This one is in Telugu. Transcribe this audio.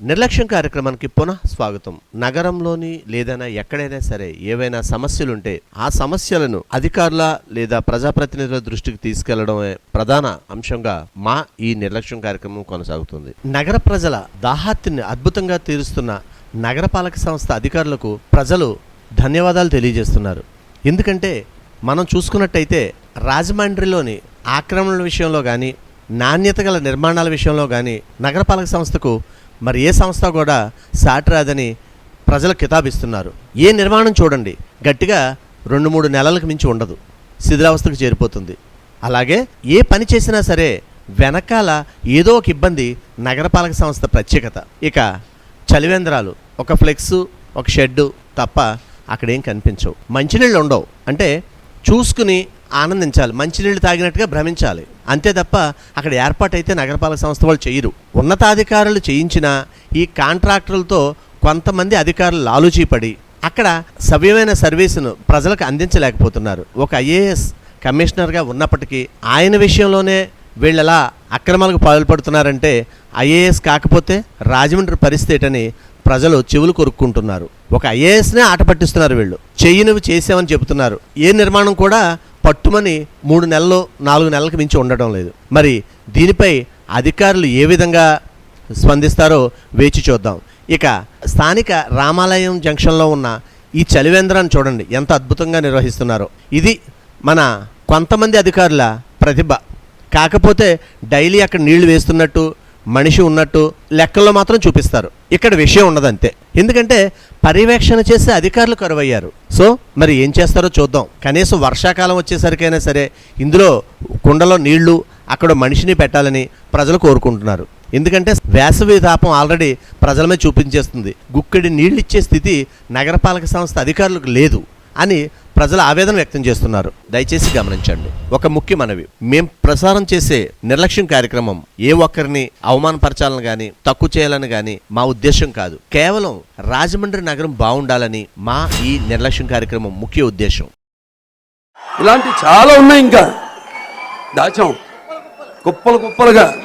నిర్లక్ష్యం కార్యక్రమానికి పునః స్వాగతం. నగరంలోని లేదైనా ఎక్కడైనా సరే ఏవైనా సమస్యలుంటే ఆ సమస్యలను అధికారుల లేదా ప్రజాప్రతినిధుల దృష్టికి తీసుకెళ్ళడమే ప్రధాన అంశంగా మా ఈ నిర్లక్ష్యం కార్యక్రమం కొనసాగుతుంది. నగర ప్రజల దాహార్తిని అద్భుతంగా తీరుస్తున్న నగరపాలక సంస్థ అధికారులకు ప్రజలు ధన్యవాదాలు తెలియజేస్తున్నారు. ఎందుకంటే మనం చూసుకున్నట్టయితే రాజమండ్రిలోని ఆక్రమణల విషయంలో కానీ నాణ్యత గల నిర్మాణాల విషయంలో కానీ నగరపాలక సంస్థకు మరి ఏ సంస్థ కూడా సాటి రాదని ప్రజలు కితాబిస్తున్నారు. ఏ నిర్మాణం చూడండి. గట్టిగా రెండు మూడు నెలలకు మించి ఉండదు. శిథిలావస్థకు చేరిపోతుంది. అలాగే ఏ పని చేసినా సరే వెనకాల ఏదో ఒక ఇబ్బంది నగరపాలక సంస్థ ప్రత్యేకత. ఇక చలివేంద్రాలు ఒక ఫ్లెక్స్ ఒక షెడ్డు తప్ప అక్కడేం కనిపించవు. మంచినీళ్ళు ఉండవు. అంటే చూసుకుని ఆనందించాలి. మంచినీళ్ళు తాగినట్టుగా భ్రమించాలి. అంతే తప్ప అక్కడ ఏర్పాటైతే నగరపాలక సంస్థ వాళ్ళు చేయరు. ఉన్నతాధికారులు చేయించిన ఈ కాంట్రాక్టర్లతో కొంతమంది అధికారులు లాలూచీపడి అక్కడ సవ్యమైన సర్వీసును ప్రజలకు అందించలేకపోతున్నారు. ఒక ఐఏఎస్ కమిషనర్గా ఉన్నప్పటికీ ఆయన విషయంలోనే వీళ్ళు ఎలా అక్రమాలకు పాల్పడుతున్నారంటే ఐఏఎస్ కాకపోతే రాజమండ్రి పరిస్థితి ఏంటని ప్రజలు చెవులు కొరుక్కుంటున్నారు. ఒక ఐఏఎస్నే ఆట పట్టిస్తున్నారు వీళ్ళు. చేయనివి చేసామని చెబుతున్నారు. ఏ నిర్మాణం కూడా పట్టుమని మూడు నెలలు నాలుగు నెలలకు మించి ఉండటం లేదు. మరి దీనిపై అధికారులు ఏ విధంగా స్పందిస్తారో వేచి చూద్దాం. ఇక స్థానిక రామాలయం జంక్షన్లో ఉన్న ఈ చలివేంద్రాన్ని చూడండి ఎంత అద్భుతంగా నిర్వహిస్తున్నారో. ఇది మన కొంతమంది అధికారుల ప్రతిభ. కాకపోతే డైలీ అక్కడ నీళ్ళు వేస్తున్నట్టు మనిషి ఉన్నట్టు లెక్కల్లో మాత్రం చూపిస్తారు. ఇక్కడ విషయం ఉండదంతే ఎందుకంటే పర్యవేక్షణ చేసే అధికారులు కరువయ్యారు. సో మరి ఏం చేస్తారో చూద్దాం. కనీసం వర్షాకాలం వచ్చేసరికైనా సరే ఇందులో కుండలో నీళ్ళు అక్కడ మనిషిని పెట్టాలని ప్రజలు కోరుకుంటున్నారు. ఎందుకంటే వేసవి తాపం ఆల్రెడీ ప్రజల మీద చూపించేస్తుంది. గుక్కడి నీళ్ళు ఇచ్చే స్థితి నగరపాలక సంస్థ అధికారులకు లేదు. అని ప్రజల ఆవేదన వ్యక్తం చేస్తున్నారు. దయచేసి గమనించండి. ఒక ముఖ్య మనవి. మేం ప్రసారం చేసే నిర్లక్ష్యం కార్యక్రమం ఏ ఒక్కరిని అవమానపరచాలని కానీ తక్కువ చేయాలని కానీ మా ఉద్దేశం కాదు. కేవలం రాజమండ్రి నగరం బాగుండాలని మా ఈ నిర్లక్ష్యం కార్యక్రమం ముఖ్య ఉద్దేశం ఇలాంటి చాలా ఉన్నాయి ఇంకా. దాచాం. కుప్పలు కుప్పలుగా.